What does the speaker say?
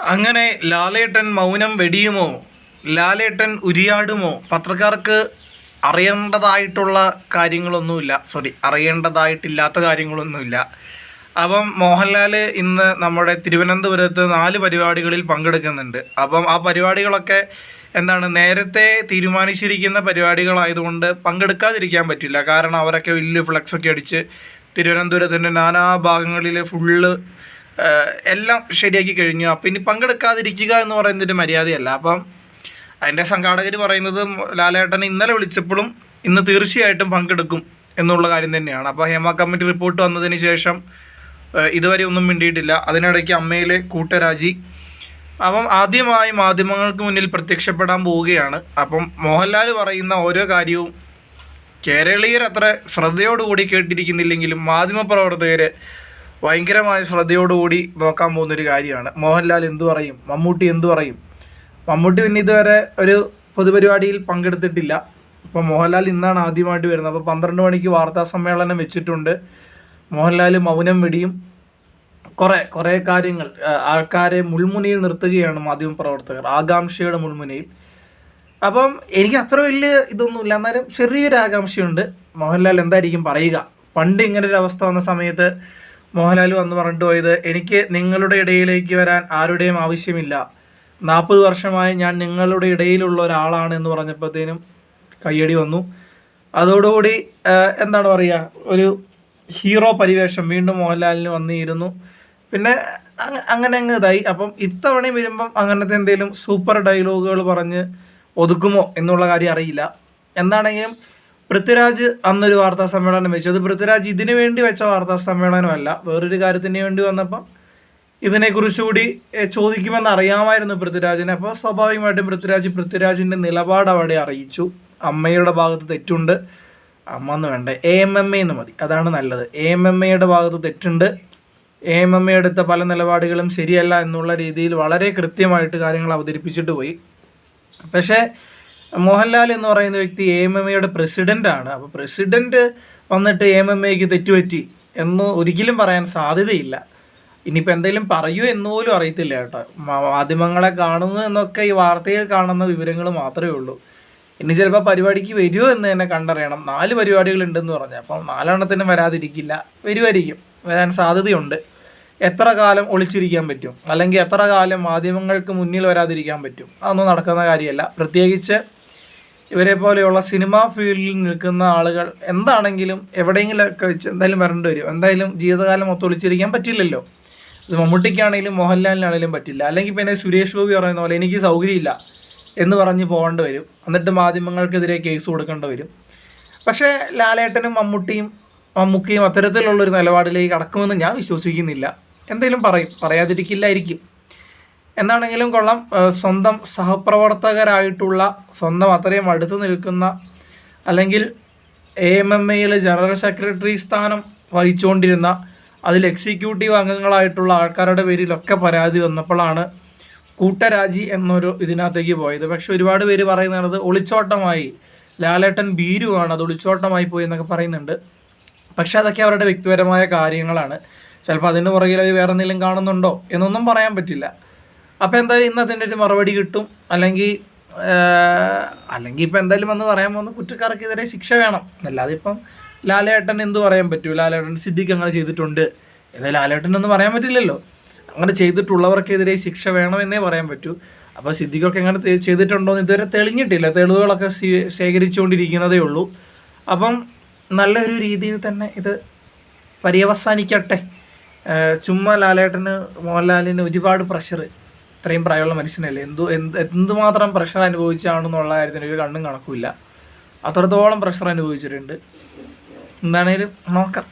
അങ്ങനെ ലാലേട്ടൻ മൗനം വെടിയുമോ? ലാലേട്ടൻ ഉരിയാടുമോ? പത്രക്കാർക്ക് അറിയേണ്ടതായിട്ടുള്ള കാര്യങ്ങളൊന്നുമില്ല. സോറി അറിയേണ്ടതായിട്ടില്ലാത്ത കാര്യങ്ങളൊന്നുമില്ല. അപ്പം മോഹൻലാൽ ഇന്ന് നമ്മുടെ തിരുവനന്തപുരത്ത് നാല് പരിപാടികളിൽ പങ്കെടുക്കുന്നുണ്ട്. അപ്പം ആ പരിപാടികളൊക്കെ എന്താണ് നേരത്തെ തീരുമാനിച്ചിരിക്കുന്ന പരിപാടികളായതുകൊണ്ട് പങ്കെടുക്കാതിരിക്കാൻ പറ്റില്ല. കാരണം അവരൊക്കെ വലിയ ഫ്ലെക്സൊക്കെ അടിച്ച് തിരുവനന്തപുരത്തിന്റെ നാനാ ഭാഗങ്ങളിൽ ഫുള്ള് എല്ലാം ശരിയാക്കി കഴിഞ്ഞു. അപ്പം ഇനി പങ്കെടുക്കാതിരിക്കുക എന്ന് പറയുന്നൊരു മര്യാദയല്ല. അപ്പം അതിന്റെ സംഘാടകർ പറയുന്നത് ലാലേട്ടൻ ഇന്നലെ വിളിച്ചപ്പോഴും ഇന്ന് തീർച്ചയായിട്ടും പങ്കെടുക്കും എന്നുള്ള കാര്യം തന്നെയാണ്. അപ്പോൾ ഹേമ കമ്മിറ്റി റിപ്പോർട്ട് വന്നതിന് ശേഷം ഇതുവരെ ഒന്നും മിണ്ടിയിട്ടില്ല. അതിനിടയ്ക്ക് അമ്മയിലെ കൂട്ടരാജി. അപ്പം ആദ്യമായി മാധ്യമങ്ങൾക്ക് മുന്നിൽ പ്രത്യക്ഷപ്പെടാൻ പോവുകയാണ്. അപ്പം മോഹൻലാൽ പറയുന്ന ഓരോ കാര്യവും കേരളീയർ അത്ര ശ്രദ്ധയോടുകൂടി കേട്ടിരിക്കുന്നില്ലെങ്കിലും മാധ്യമപ്രവർത്തകർ ഭയങ്കരമായ ശ്രദ്ധയോടുകൂടി നോക്കാൻ പോകുന്നൊരു കാര്യമാണ്. മോഹൻലാൽ എന്തു പറയും? മമ്മൂട്ടി എന്തു പറയും? മമ്മൂട്ടി പിന്നെ ഇതുവരെ ഒരു പൊതുപരിപാടിയിൽ പങ്കെടുത്തിട്ടില്ല. അപ്പോൾ മോഹൻലാൽ ഇന്നാണ് ആദ്യമായിട്ട് വരുന്നത്. അപ്പോൾ പന്ത്രണ്ട് മണിക്ക് വാർത്താ സമ്മേളനം വെച്ചിട്ടുണ്ട്. മോഹൻലാൽ മൗനം വെടിയും കുറേ കുറേ കാര്യങ്ങൾ ആൾക്കാരെ മുൾമുനയിൽ നിർത്തുകയാണ് മാധ്യമപ്രവർത്തകർ ആകാംക്ഷയുടെ മുൾമുനയിൽ. അപ്പം എനിക്ക് അത്ര വലിയ ഇതൊന്നുമില്ല. എന്നാലും ചെറിയൊരു ആകാംക്ഷയുണ്ട്. മോഹൻലാൽ എന്തായിരിക്കും പറയുക? പണ്ട് ഇങ്ങനെ ഒരു അവസ്ഥ വന്ന സമയത്ത് മോഹൻലാൽ വന്ന് പറഞ്ഞിട്ട് പോയത് എനിക്ക് നിങ്ങളുടെ ഇടയിലേക്ക് വരാൻ ആരുടെയും ആവശ്യമില്ല. നാൽപ്പത് വർഷമായി ഞാൻ നിങ്ങളുടെ ഇടയിലുള്ള ഒരാളാണ് എന്ന് പറഞ്ഞപ്പോഴത്തേനും കയ്യടി വന്നു. അതോടുകൂടി എന്താണ് പറയുക ഒരു ഹീറോ പരിവേഷം വീണ്ടും മോഹൻലാലിന് വന്നിരുന്നു. പിന്നെ അങ്ങ- അങ്ങനെ അങ്ങ് ഇതായി. അപ്പം ഇത്തവണ വരുമ്പം അങ്ങനത്തെ എന്തെങ്കിലും സൂപ്പർ ഡയലോഗുകൾ പറഞ്ഞ് ഒതുക്കുമോ എന്നുള്ള കാര്യം അറിയില്ല. എന്താണെങ്കിലും പൃഥ്വിരാജ് അന്നൊരു വാർത്താ സമ്മേളനം വെച്ചു. അത് പൃഥ്വിരാജ് ഇതിനു വേണ്ടി വെച്ച വാർത്താ സമ്മേളനമല്ല. വേറൊരു കാര്യത്തിന് വേണ്ടി വന്നപ്പം ഇതിനെക്കുറിച്ച് കൂടി ചോദിക്കുമെന്ന് അറിയാമായിരുന്നു പൃഥ്വിരാജിനെ. അപ്പോൾ സ്വാഭാവികമായിട്ടും പൃഥ്വിരാജ് പൃഥ്വിരാജിന്റെ നിലപാട് അവിടെ അറിയിച്ചു. അമ്മയുടെ ഭാഗത്ത് തെറ്റുണ്ട്. അമ്മ എന്ന് വേണ്ട? എ എം എം എ എന്ന് മതി. അതാണ് നല്ലത്. എ എം എം എയുടെ ഭാഗത്ത് തെറ്റുണ്ട്. എ എം എം എ എടുത്ത പല നിലപാടുകളും ശരിയല്ല എന്നുള്ള രീതിയിൽ വളരെ കൃത്യമായിട്ട് കാര്യങ്ങൾ അവതരിപ്പിച്ചിട്ട് പോയി. പക്ഷേ മോഹൻലാൽ എന്ന് പറയുന്ന വ്യക്തി എ എം എയുടെ പ്രസിഡന്റാണ് അപ്പോൾ പ്രസിഡന്റ് വന്നിട്ട് എ എം എക്ക് തെറ്റുപറ്റി എന്ന് ഒരിക്കലും പറയാൻ സാധ്യതയില്ല. ഇനിയിപ്പോൾ എന്തെങ്കിലും പറയൂ എന്ന് പോലും അറിയത്തില്ല കേട്ടോ. മാധ്യമങ്ങളെ കാണുന്നു എന്നൊക്കെ ഈ വാർത്തയിൽ കാണുന്ന വിവരങ്ങൾ മാത്രമേ ഉള്ളൂ. ഇനി ചിലപ്പോൾ പരിപാടിക്ക് വരുമോ എന്ന് തന്നെ കണ്ടറിയണം. നാല് പരിപാടികളുണ്ടെന്ന് പറഞ്ഞു അപ്പം നാലെണ്ണത്തിനും വരാതിരിക്കില്ല. വരുമായിരിക്കും വരാൻ സാധ്യതയുണ്ട്. എത്ര കാലം ഒളിച്ചിരിക്കാൻ പറ്റും? അല്ലെങ്കിൽ എത്ര കാലം മാധ്യമങ്ങൾക്ക് മുന്നിൽ വരാതിരിക്കാൻ പറ്റും? അതൊന്നും നടക്കുന്ന കാര്യമല്ല. പ്രത്യേകിച്ച് ഇവരെ പോലെയുള്ള സിനിമാ ഫീൽഡിൽ നിൽക്കുന്ന ആളുകൾ എന്താണെങ്കിലും എവിടെയെങ്കിലുമൊക്കെ വെച്ച് എന്തായാലും വരേണ്ടി വരും. എന്തായാലും ജീവിതകാലം മൊത്തം ഒളിച്ചിരിക്കാൻ പറ്റില്ലല്ലോ. ഇത് മമ്മൂട്ടിക്കാണെങ്കിലും മോഹൻലാലിനാണെങ്കിലും പറ്റില്ല. അല്ലെങ്കിൽ പിന്നെ സുരേഷ് ഗോപി പറയുന്ന പോലെ എനിക്ക് സൗകര്യമില്ല എന്ന് പറഞ്ഞ് പോകേണ്ടി വരും. എന്നിട്ട് മാധ്യമങ്ങൾക്കെതിരെ കേസ് കൊടുക്കേണ്ടി വരും. പക്ഷേ ലാലേട്ടനും മമ്മൂട്ടിയും മമ്മൂക്കിയും അത്തരത്തിലുള്ളൊരു നിലപാടിലേക്ക് കടക്കുമെന്ന് ഞാൻ വിശ്വസിക്കുന്നില്ല. എന്തെങ്കിലും പറയും. പറയാതിരിക്കില്ലായിരിക്കും. എന്താണെങ്കിലും കൊള്ളാം. സ്വന്തം സഹപ്രവർത്തകരായിട്ടുള്ള സ്വന്തം അത്രയും അടുത്ത് നിൽക്കുന്ന അല്ലെങ്കിൽ എ എം എം എയിലെ ജനറൽ സെക്രട്ടറി സ്ഥാനം വഹിച്ചുകൊണ്ടിരുന്ന അതിൽ എക്സിക്യൂട്ടീവ് അംഗങ്ങളായിട്ടുള്ള ആൾക്കാരുടെ പേരിലൊക്കെ പരാതി വന്നപ്പോഴാണ് കൂട്ടരാജി എന്നൊരു ഇതിനകത്തേക്ക് പോയത്. പക്ഷെ ഒരുപാട് പേര് പറയുന്നത് ഒളിച്ചോട്ടമായി ലാലേട്ടൻ ഭീരുവാണ് അത് ഒളിച്ചോട്ടമായി പോയി എന്നൊക്കെ പറയുന്നുണ്ട്. പക്ഷെ അതൊക്കെ അവരുടെ വ്യക്തിപരമായ കാര്യങ്ങളാണ്. ചിലപ്പോൾ അതിന് പുറകിൽ വേറെ എന്തെങ്കിലും കാണുന്നുണ്ടോ എന്നൊന്നും പറയാൻ പറ്റില്ല. അപ്പോൾ എന്തായാലും ഇന്ന് അതിന്റെ ഒരു മറുപടി കിട്ടും. അല്ലെങ്കിൽ അല്ലെങ്കിൽ ഇപ്പം എന്തായാലും വന്ന് പറയാൻ പോകുന്ന കുറ്റക്കാർക്കെതിരെ ശിക്ഷ വേണം. അല്ലാതെ ഇപ്പം ലാലേട്ടൻ എന്ത് പറയാൻ പറ്റൂ? ലാലേട്ടൻ സിദ്ദിഖ് അങ്ങനെ ചെയ്തിട്ടുണ്ട്. എന്നാൽ ലാലേട്ടൻ ഒന്നും പറയാൻ പറ്റില്ലല്ലോ. അങ്ങനെ ചെയ്തിട്ടുള്ളവർക്കെതിരെ ശിക്ഷ വേണമെന്നേ പറയാൻ പറ്റൂ. അപ്പോൾ സിദ്ദിഖൊക്കെ എങ്ങനെ ചെയ്തിട്ടുണ്ടോ എന്ന് ഇതുവരെ തെളിഞ്ഞിട്ടില്ല. തെളിവുകളൊക്കെ ശേഖരിച്ചുകൊണ്ടിരിക്കുന്നതേ ഉള്ളൂ. അപ്പം നല്ലൊരു രീതിയിൽ തന്നെ ഇത് പര്യവസാനിക്കട്ടെ. ചുമ്മാ ലാലേട്ടന് മോഹൻലാലിന് ഒരുപാട് പ്രഷർ ഇത്രയും പ്രായമുള്ള മനുഷ്യനല്ലേ? എന്തു എന്ത് എന്തുമാത്രം പ്രഷർ അനുഭവിച്ചാണെന്നുള്ള കാര്യത്തിന് ഒരു കണ്ണും കണക്കുമില്ല. അത്രത്തോളം പ്രഷർ അനുഭവിച്ചിട്ടുണ്ട്. എന്താണേലും നോക്കാം.